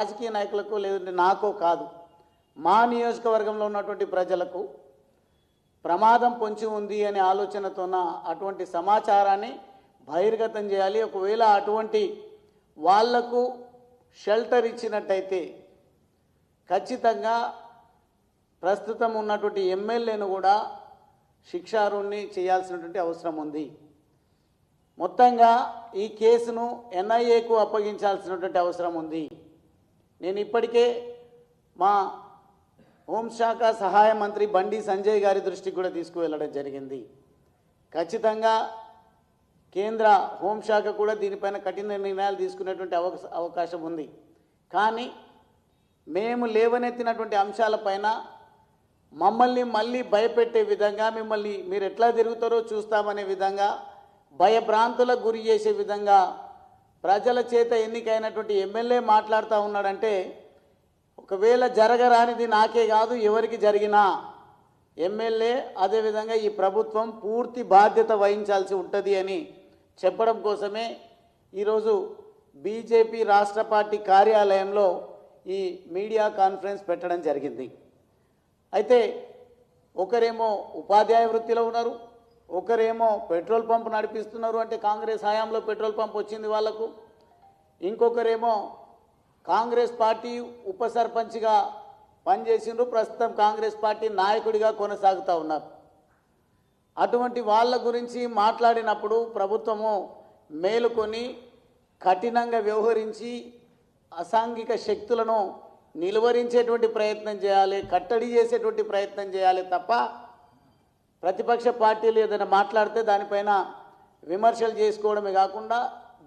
రాజకీయ నాయకులకు లేదంటే నాకో కాదు. మా నియోజకవర్గంలో ఉన్నటువంటి ప్రజలకు ప్రమాదం పొంచి ఉంది అనే ఆలోచనతోన అటువంటి సమాచారాన్ని బహిర్గతం చేయాలి. ఒకవేళ అటువంటి వాళ్ళకు షెల్టర్ ఇచ్చినట్టయితే ఖచ్చితంగా ప్రస్తుతం ఉన్నటువంటి ఎమ్మెల్యేను కూడా శిక్షారుణ్ణి చేయాల్సినటువంటి అవసరం ఉంది. మొత్తంగా ఈ కేసును ఎన్ఐఏకు అప్పగించాల్సినటువంటి అవసరం ఉంది. నేను ఇప్పటికే మా హోంశాఖ సహాయ మంత్రి బండి సంజయ్ గారి దృష్టికి కూడా తీసుకువెళ్ళడం జరిగింది. ఖచ్చితంగా కేంద్ర హోంశాఖ కూడా దీనిపైన కఠిన నిర్ణయాలు తీసుకునేటువంటి అవకాశం ఉంది. కానీ మేము లేవనెత్తినటువంటి అంశాలపైన మమ్మల్ని మళ్ళీ భయపెట్టే విధంగా మిమ్మల్ని మీరు ఎట్లా తిరుగుతారో చూస్తామనే విధంగా భయభ్రాంతులకు గురి చేసే విధంగా ప్రజల చేత ఎన్నికైనటువంటి ఎమ్మెల్యే మాట్లాడుతూ ఉన్నాడంటే ఒకవేళ జరగరానిది నాకే కాదు ఎవరికి జరిగినా ఎమ్మెల్యే అదేవిధంగా ఈ ప్రభుత్వం పూర్తి బాధ్యత వహించాల్సి ఉంటుంది అని చెప్పడం కోసమే ఈరోజు బీజేపీ రాష్ట్ర పార్టీ కార్యాలయంలో ఈ మీడియా కాన్ఫరెన్స్ పెట్టడం జరిగింది. అయితే ఒకరేమో ఉపాధ్యాయ వృత్తిలో ఉన్నారు ఒకరేమో పెట్రోల్ పంప్ నడిపిస్తున్నారు అంటే కాంగ్రెస్ హయాంలో పెట్రోల్ పంప్ వచ్చింది వాళ్ళకు ఇంకొకరేమో కాంగ్రెస్ పార్టీ ఉప సర్పంచ్గా పనిచేసిండ్రు ప్రస్తుతం కాంగ్రెస్ పార్టీ నాయకుడిగా కొనసాగుతూ ఉన్నారు. అటువంటి వాళ్ళ గురించి మాట్లాడినప్పుడు ప్రభుత్వము మేలుకొని కఠినంగా వ్యవహరించి అసాంఘిక శక్తులను నిలువరించేటువంటి ప్రయత్నం చేయాలి కట్టడి చేసేటువంటి ప్రయత్నం చేయాలి తప్ప ప్రతిపక్ష పార్టీలు ఏదైనా మాట్లాడితే దానిపైన విమర్శలు చేసుకోవడమే కాకుండా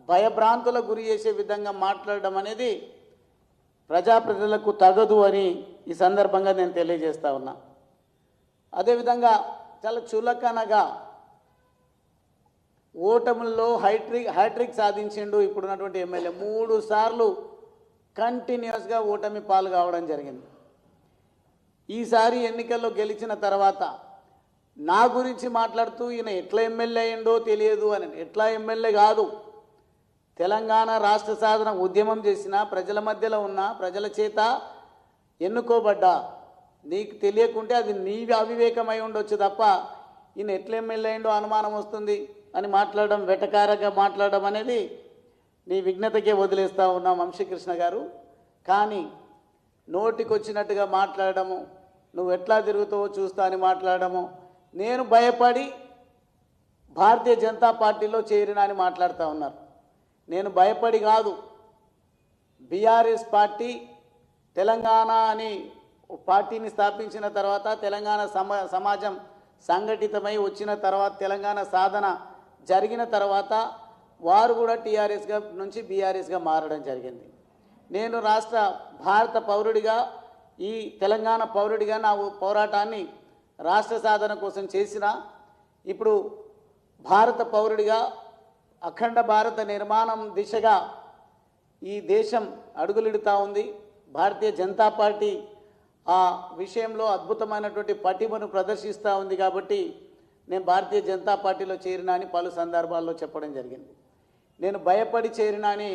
భయభ్రాంతులకు గురి చేసే విధంగా మాట్లాడడం అనేది ప్రజాప్రతినిధులకు తగదు అని ఈ సందర్భంగా నేను తెలియజేస్తా ఉన్నా. అదేవిధంగా చాలా చులకనగా ఓటముల్లో హైట్రిక్ హ్యాట్రిక్ సాధించిండు ఇప్పుడున్నటువంటి ఎమ్మెల్యే. మూడు సార్లు కంటిన్యూస్గా ఓటమి పాలు కావడం జరిగింది. ఈసారి ఎన్నికల్లో గెలిచిన తర్వాత నా గురించి మాట్లాడుతూ ఈయన ఎట్లా ఎమ్మెల్యే అయిండో తెలియదు అని. ఎట్లా ఎమ్మెల్యే కాదు. తెలంగాణ రాష్ట్ర సాధన ఉద్యమం చేసిన ప్రజల మధ్యలో ఉన్న ప్రజల చేత ఎన్నుకోబడ్డా నీకు తెలియకుంటే అది నీవి అవివేకమై ఉండొచ్చు తప్ప ఈయన ఎట్లా ఎమ్మెల్యే అయిండో అనుమానం వస్తుంది అని మాట్లాడడం వెటకారగా మాట్లాడడం అనేది నీ విఘ్నతకే వదిలేస్తా ఉన్నాం వంశీకృష్ణ గారు. కానీ నోటికొచ్చినట్టుగా మాట్లాడడము నువ్వు ఎట్లా తిరుగుతావో చూస్తా అని మాట్లాడడము నేను భయపడి భారతీయ జనతా పార్టీలో చేరిన అని మాట్లాడుతూ ఉన్నారు. నేను భయపడి కాదు. బీఆర్ఎస్ పార్టీ తెలంగాణ అని పార్టీని స్థాపించిన తర్వాత తెలంగాణ సమా సమాజం సంఘటితమై వచ్చిన తర్వాత తెలంగాణ సాధన జరిగిన తర్వాత వారు కూడా టీఆర్ఎస్గా నుంచి బీఆర్ఎస్గా మారడం జరిగింది. నేను రాష్ట్ర భారత పౌరుడిగా ఈ తెలంగాణ పౌరుడిగా నా పోరాటాన్ని రాష్ట్ర సాధన కోసం చేసిన ఇప్పుడు భారత పౌరుడిగా అఖండ భారత నిర్మాణం దిశగా ఈ దేశం అడుగులిడుతూ ఉంది. భారతీయ జనతా పార్టీ ఆ విషయంలో అద్భుతమైనటువంటి పటిమను ప్రదర్శిస్తూ ఉంది కాబట్టి నేను భారతీయ జనతా పార్టీలో చేరినా అని పలు సందర్భాల్లో చెప్పడం జరిగింది. నేను భయపడి చేరినా అని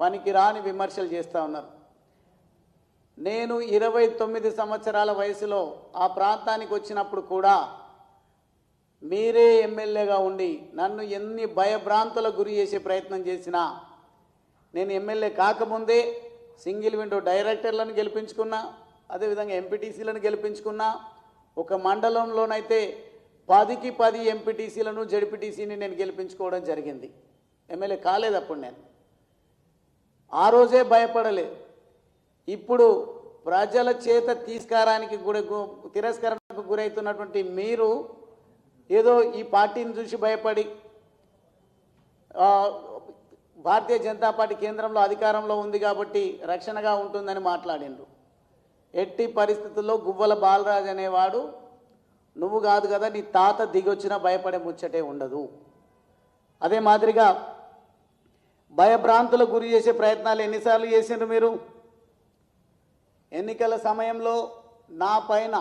పనికిరాని విమర్శలు చేస్తూ ఉన్నారు. నేను ఇరవై తొమ్మిది సంవత్సరాల వయసులో ఆ ప్రాంతానికి వచ్చినప్పుడు కూడా మీరే ఎమ్మెల్యేగా ఉండి నన్ను ఎన్ని భయభ్రాంతులకు గురి చేసే ప్రయత్నం చేసినా నేను ఎమ్మెల్యే కాకముందే సింగిల్ విండో డైరెక్టర్లను గెలిపించుకున్నా అదేవిధంగా ఎంపీటీసీలను గెలిపించుకున్నా ఒక మండలంలోనైతే పదికి పది ఎంపీటీసీలను జడ్పీటీసీని నేను గెలిపించుకోవడం జరిగింది. ఎమ్మెల్యే కాలేదు అప్పుడు నేను. ఆ రోజే భయపడలేదు ఇప్పుడు ప్రజల చేత తీసుకారానికి గురి తిరస్కరణకు గురవుతున్నటువంటి మీరు ఏదో ఈ పార్టీని చూసి భయపడి భారతీయ జనతా పార్టీ కేంద్రంలో అధికారంలో ఉంది కాబట్టి రక్షణగా ఉంటుందని మాట్లాడిండ్రు. ఎట్టి పరిస్థితుల్లో గువ్వల బాలరాజ్ అనేవాడు నువ్వు కాదు కదా నీ తాత దిగొచ్చినా భయపడే ముచ్చటే ఉండదు. అదే మాదిరిగా భయభ్రాంతులకు గురి చేసే ప్రయత్నాలు ఎన్నిసార్లు చేసిండ్రు మీరు? ఎన్నికల సమయంలో నా పైన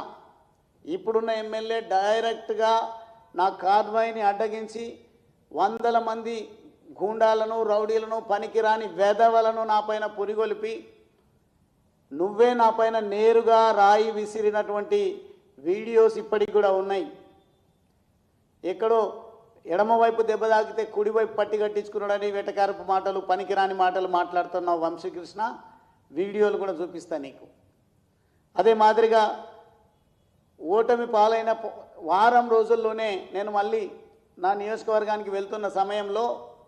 ఇప్పుడున్న ఎమ్మెల్యే డైరెక్ట్గా నా కాన్వాయ్ని అడ్డగించి వందల మంది గూండాలను రౌడీలను పనికిరాని వెధవలను నా పైన పురిగొలిపి నువ్వే నా పైన నేరుగా రాయి విసిరినటువంటి వీడియోస్ ఇప్పటికి కూడా ఉన్నాయి. ఎక్కడో ఎడమవైపు దెబ్బ తాకితే కుడివైపు పట్టి కట్టించుకున్నాడని వెటకారపు మాటలు పనికిరాని మాటలు మాట్లాడుతున్నావు వంశీకృష్ణ వీడియోలు కూడా చూపిస్తా నీకు. అదే మాదిరిగా ఓటమి పాలైన వారం రోజుల్లోనే నేను మళ్ళీ నా నియోజకవర్గానికి వెళ్తున్న సమయంలో